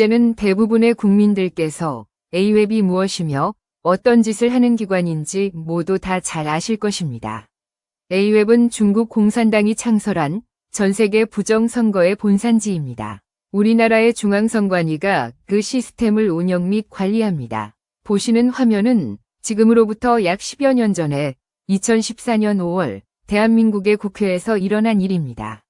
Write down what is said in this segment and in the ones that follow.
이제는 대부분의 국민들께서 A웹이 무엇이며 어떤 짓을 하는 기관인지 모두 다 잘 아실 것입니다. A웹은 중국 공산당이 창설한 전 세계 부정선거의 본산지입니다. 우리나라의 중앙선관위가 그 시스템을 운영 및 관리합니다. 보시는 화면은 지금으로부터 약 10여 년 전에 2014년 5월 대한민국의 국회에서 일어난 일입니다.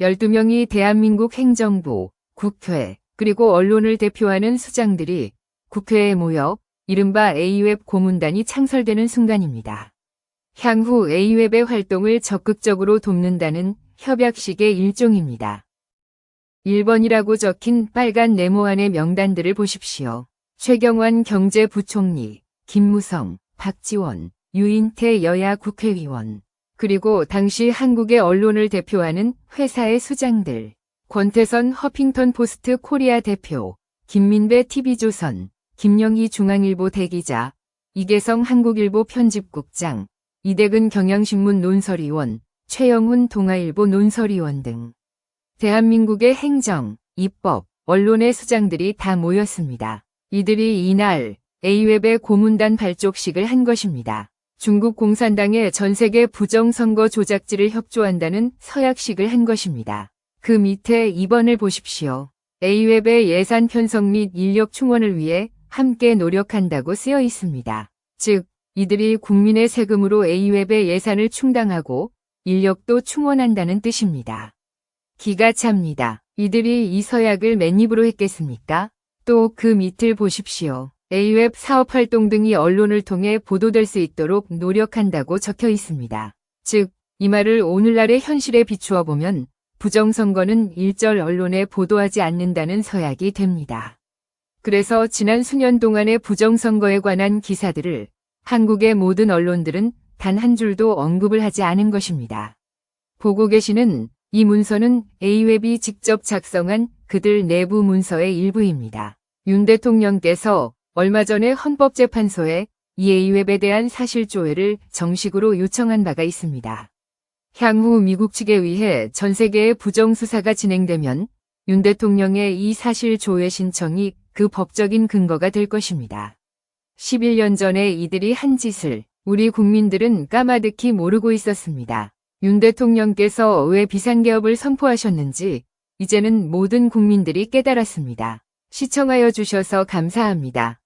12명이 대한민국 행정부, 국회, 그리고 언론을 대표하는 수장들이 국회에 모여 이른바 A웹 고문단이 창설되는 순간입니다. 향후 A웹의 활동을 적극적으로 돕는다는 협약식의 일종입니다. 1번이라고 적힌 빨간 네모 안의 명단들을 보십시오. 최경환 경제부총리, 김무성, 박지원, 유인태 여야 국회의원, 그리고 당시 한국의 언론을 대표하는 회사의 수장들, 권태선 허핑턴 포스트 코리아 대표, 김민배 TV조선, 김영희 중앙일보 대기자, 이계성 한국일보 편집국장, 이대근 경향신문 논설위원, 최영훈 동아일보 논설위원 등 대한민국의 행정, 입법, 언론의 수장들이 다 모였습니다. 이들이 이날 A웹의 고문단 발족식을 한 것입니다. 중국 공산당의 전 세계 부정선거 조작지를 협조한다는 서약식을 한 것입니다. 그 밑에 2번을 보십시오. A웹의 예산 편성 및 인력 충원을 위해 함께 노력한다고 쓰여 있습니다. 즉, 이들이 국민의 세금으로 A웹의 예산을 충당하고 인력도 충원한다는 뜻입니다. 기가 찹니다. 이들이 이 서약을 맨입으로 했겠습니까? 또 그 밑을 보십시오. A웹 사업 활동 등이 언론을 통해 보도될 수 있도록 노력한다고 적혀 있습니다. 즉, 이 말을 오늘날의 현실에 비추어 보면 부정선거는 일절 언론에 보도하지 않는다는 서약이 됩니다. 그래서 지난 수년 동안의 부정선거에 관한 기사들을 한국의 모든 언론들은 단 한 줄도 언급을 하지 않은 것입니다. 보고 계시는 이 문서는 A웹이 직접 작성한 그들 내부 문서의 일부입니다. 윤 대통령께서 얼마 전에 헌법재판소에 이 A웹에 대한 사실조회를 정식으로 요청한 바가 있습니다. 향후 미국 측에 의해 전 세계의 부정수사가 진행되면 윤 대통령의 이 사실 조회 신청이 그 법적인 근거가 될 것입니다. 11년 전에 이들이 한 짓을 우리 국민들은 까마득히 모르고 있었습니다. 윤 대통령께서 왜 비상개업을 선포하셨는지 이제는 모든 국민들이 깨달았습니다. 시청하여 주셔서 감사합니다.